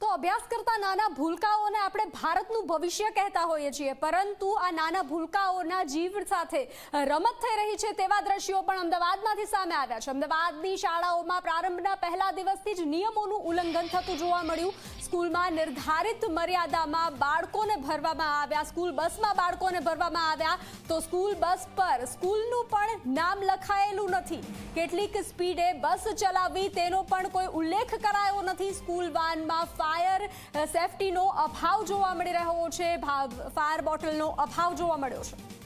તો અભ્યાસ કરતા નાના ભૂલકાઓને આપણે ભારતનું ભવિષ્ય કહેતા હોઈએ છીએ. પરંતુ આ નાના ભૂલકાઓના જીવ સાથે રમત થઈ રહી છે તેવા દ્રશ્યો પણ અમદાવાદમાંથી સામે આવ્યા છે. અમદાવાદની શાળાઓમાં પ્રારંભના પહેલા દિવસથી જ નિયમોનું ઉલ્લંઘન થતું જોવા મળ્યું. સ્કૂલમાં નિર્ધારિત મર્યાદામાં બાળકોને ભરવામાં આવ્યા. સ્કૂલ બસમાં બાળકોને ભરવામાં આવ્યા. તો સ્કૂલ બસ પર સ્કૂલનું પણ નામ લખાયેલું નથી. કેટલીક સ્પીડે બસ ચલાવવી તેનો પણ કોઈ ઉલ્લેખ કરાયો નથી. સ્કૂલ વાનમાં ફાયર સેફટીનો અભાવ જોવા મળી રહ્યો છે. ફાયર બોટલનો અભાવ જોવા મળ્યો છે.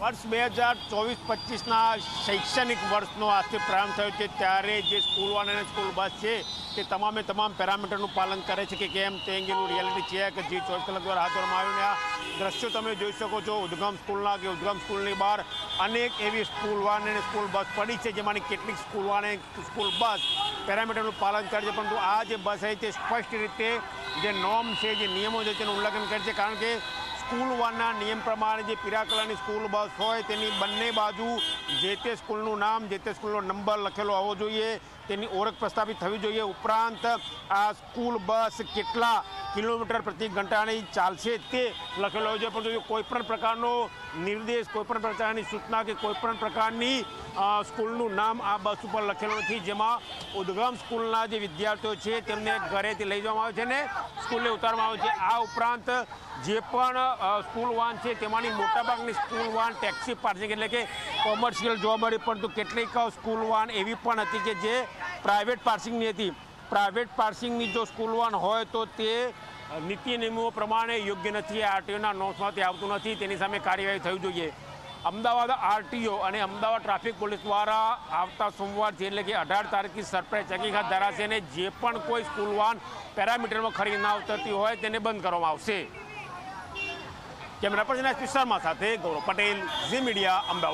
વર્ષ બે હજાર ચોવીસ પચીસના શૈક્ષણિક વર્ષનો આજથી પ્રારંભ થયો છે. ત્યારે જે સ્કૂલ વાન અને સ્કૂલ બસ છે, તે તમામે તમામ પેરામીટરનું પાલન કરે છે કે કેમ તે અંગેનું રિયાલિટી ચેક જે ચોવીસ કલાક દ્વારા હાથ ધરવામાં આવ્યું આ દ્રશ્યો તમે જોઈ શકો છો ઉદ્ગમ સ્કૂલના કે ઉદ્ગમ સ્કૂલની બહાર અનેક એવી સ્કૂલ વાન અને સ્કૂલ બસ પડી છે, જેમાંની કેટલીક સ્કૂલ વાન અને સ્કૂલ બસ પેરામીટરનું પાલન કરે છે. પરંતુ આ જે બસ છે, તે સ્પષ્ટ રીતે જે નોર્મ છે, જે નિયમો છે, તેનું ઉલ્લંઘન કરે છે. કારણ કે સ્કૂલ વાનના નિયમ પ્રમાણે જે પીળા કલરની સ્કૂલ બસ હોય, તેની બંને બાજુ જે તે સ્કૂલનું નામ, જે તે સ્કૂલનો નંબર લખેલો હોવો જોઈએ. તેની ઓળખ પ્રસ્થાપિત થવી જોઈએ. ઉપરાંત આ સ્કૂલ બસ કેટલા કિલોમીટર પ્રતિ ઘંટાની ચાલશે તે લખેલો હોય જોઈએ પરંતુ જો કોઈપણ પ્રકારનો નિર્દેશ કોઈપણ પ્રકારની સૂચના કે કોઈપણ પ્રકારની સ્કૂલનું નામ આ બસ ઉપર લખેલું નથી. જેમાં ઉદ્ગમ સ્કૂલના જે વિદ્યાર્થીઓ છે તેમને ઘરેથી લઈ જવામાં આવે છે ને સ્કૂલે ઉતારવામાં આવે છે. આ ઉપરાંત જે પણ સ્કૂલ વાન છે તેમાંની મોટાભાગની સ્કૂલ વાન ટેક્સી પાર્કિંગ એટલે કે કોમર્શિયલ જોવા મળી. પરંતુ કેટલીક સ્કૂલ વાન એવી પણ હતી કે જે પ્રાઇવેટ પાર્સિંગની હતી. પ્રાઇવેટ પાર્સિંગની જો સ્કૂલ વાન હોય તો તે નીતિ નિયમો પ્રમાણે યોગ્ય નથી. આરટીઓના નોટ્સમાંથી આવતું નથી. તેની સામે કાર્યવાહી થવી જોઈએ. અમદાવાદ આરટીઓ અને અમદાવાદ ટ્રાફિક પોલીસ દ્વારા આવતા સોમવારથી એટલે કે અઢાર તારીખથી સરપ્રાઇઝ ચેકિંગ હાથ ધરાશે અને જે પણ કોઈ સ્કૂલ વાન પેરામીટરમાં ખરી ના ઉતરતી હોય તેને બંધ કરવામાં આવશે. કેમેરા પર્સન એસ સાથે ગૌરવ પટેલ, ઝી મીડિયા, અમદાવાદ.